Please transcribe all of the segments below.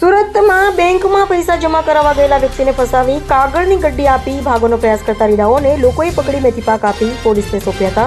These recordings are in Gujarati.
સુરતમાં બેંકમાં પૈસા જમા કરાવવા ગયેલા વ્યક્તિને ફસાવી કાગળની ગડ્ડી આપી ભાગોનો પ્રયાસ કરતા રીડાઓને લોકોએ પકડી મેથીપાક આપી પોલીસને સોંપ્યા હતા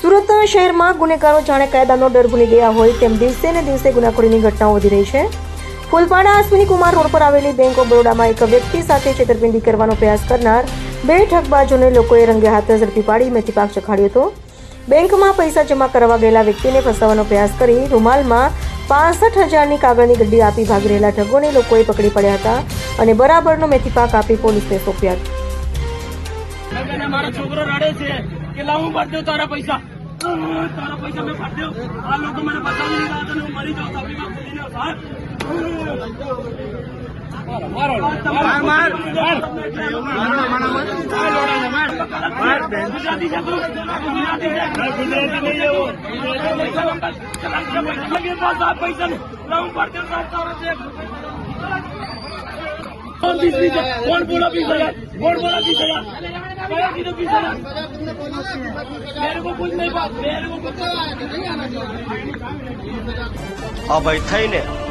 સુરત શહેરમાં ગુનેગારો જાણે કાયદાનો ડર ભૂલી ગયા હોય તેમ દિવસે ને દિવસે ગુનાખોરીની ઘટનાઓ વધી રહી છે. ફૂલપાડા અશ્વિની કુમાર રોડ પર આવેલી બેંક ઓફ બરોડામાં એક વ્યક્તિ સાથે છેતરપિંડી કરવાનો પ્રયાસ કરનાર બે ઠગબાજોને લોકોએ રંગે હાથે ઝડપી પાડી મેથીપાક ચખાડ્યો હતો. બેંકમાં પૈસા જમા કરાવવા ગયેલા વ્યક્તિને ફસાવવાનો પ્રયાસ કરી રૂમાલમાં પાસઠ હજારની કાગળની ગડ્ડી આપી ભાગી રહેલા ઠગોને લોકોએ પકડી પડ્યા હતા અને બરાબરનો મેથી પાક આપી પોલીસને સોંપ્યા. છોકરો રડે છે કે લાવું તારા પૈસા. તારા પૈસા મેં ભરી આ લોકો મને બતાવી દીધા હતા હું મરી જાઉં તબીબમાં ખુલીને સાહેબ. ગુજરાતી છે તું ગુજરાતી છે ગુજરાતી નહીં એવું લગે પાસ આ પૈસા ને લાવ હું ભરી દઉં સાહેબ તારો ચેક कौन बीस बीस कौन बोला बीस हजार कौन बोला बीस हजार कया किधर बीस हजार मेरे को कुछ नहीं बात मेरे को कुछ અભય થઈને